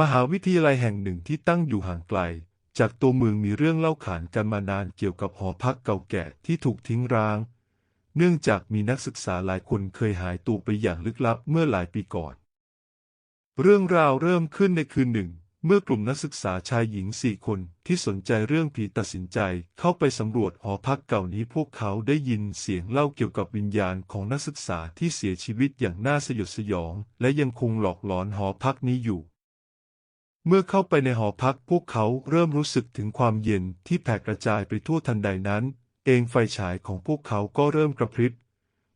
มหาวิทยาลัยแห่งหนึ่งที่ตั้งอยู่ห่างไกล จากตัวเมืองมีเรื่องเล่าขานกันมานานเกี่ยวกับหอพักเก่าแก่ที่ถูกทิ้งร้าง เนื่องจากมีนักศึกษาหลายคนเคยหายตัวไปอย่างลึกลับเมื่อหลายปีก่อน เรื่องราวเริ่มขึ้นในคืนหนึ่ง เมื่อกลุ่มนักศึกษาชายหญิงสี่คนที่สนใจเรื่องผีตัดสินใจเข้าไปสำรวจหอพักเก่านี้พวกเขาได้ยินเสียงเล่าเกี่ยวกับวิญญาณของนักศึกษาที่เสียชีวิตอย่างน่าสยดสยอง และยังคงหลอกหลอนหอพักนี้อยู่ เมื่อเข้าไปในหอพักพวกเขาเริ่มรู้สึกถึงความเย็นที่แผ่กระจายไปทั่วทันใดนั้น เองไฟฉายของพวกเขาก็เริ่มกระพริบ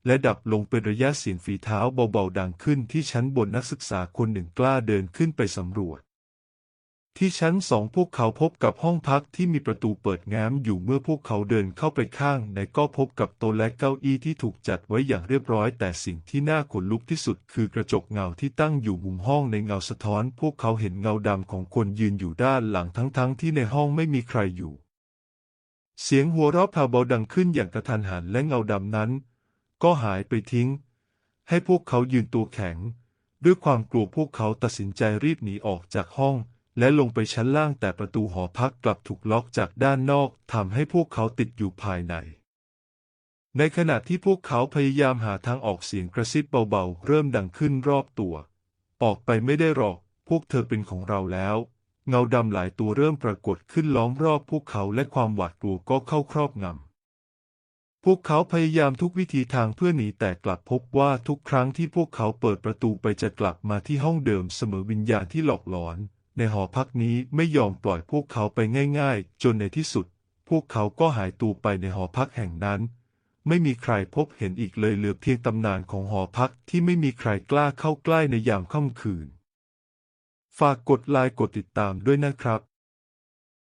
และดับลงเป็นระยะเสียงฝีเท้าเบาๆดังขึ้นที่ชั้นบนนักศึกษาคนหนึ่งกล้าเดินขึ้นไปสำรวจ ที่ชั้นสองพวกเขาพบกับห้องพักที่มีประตูเปิดแง้มอยู่เมื่อพวกเขาเดินเข้าไปข้างในก็พบกับโต๊ะและเก้าอี้ที่ถูกจัดไว้อย่างเรียบร้อย แต่สิ่งที่น่าขนลุกที่สุดคือกระจกเงาที่ตั้งอยู่มุมห้องในเงาสะท้อน พวกเขาเห็นเงาดำของคนยืนอยู่ด้านหลังทั้งๆที่ในห้องไม่มีใครอยู่ เสียงหัวเราะแผ่วเบาดังขึ้นอย่างกระทันหันและเงาดำนั้น ก็หายไปทิ้ง ให้พวกเขายืนตัวแข็ง ด้วยความกลัวพวกเขาตัดสินใจรีบหนีออกจากห้อง และลงไปชั้นล่างแต่ประตูหอพักกลับถูกล็อกจากด้านนอกทำให้พวกเขาติดอยู่ภายใน ในขณะที่พวกเขาพยายามหาทางออกเสียงกระซิบเบาๆ เริ่มดังขึ้นรอบตัว ออกไปไม่ได้หรอก พวกเธอเป็นของเราแล้ว เงาดำหลายตัวเริ่มปรากฏขึ้นล้อมรอบพวกเขาและความหวาดกลัวก็เข้าครอบงำพวกเขาพยายามทุกวิธีทางเพื่อหนีแต่กลับพบว่าทุกครั้งที่พวกเขาเปิดประตูไปจะกลับมาที่ห้องเดิมเสมอวิญญาณที่หลอกหลอน ในหอพักนี้ไม่ยอมปล่อยพวกเขาไปง่าย ๆ จนในที่สุด พวกเขาก็หายตัวไปในหอพักแห่งนั้น ไม่มีใครพบเห็นอีกเลยเหลือเพียงตำนานของหอพักที่ไม่มีใครกล้าเข้าใกล้ในยามค่ำคืน ฝากกดไลค์กดติดตามด้วยนะครับ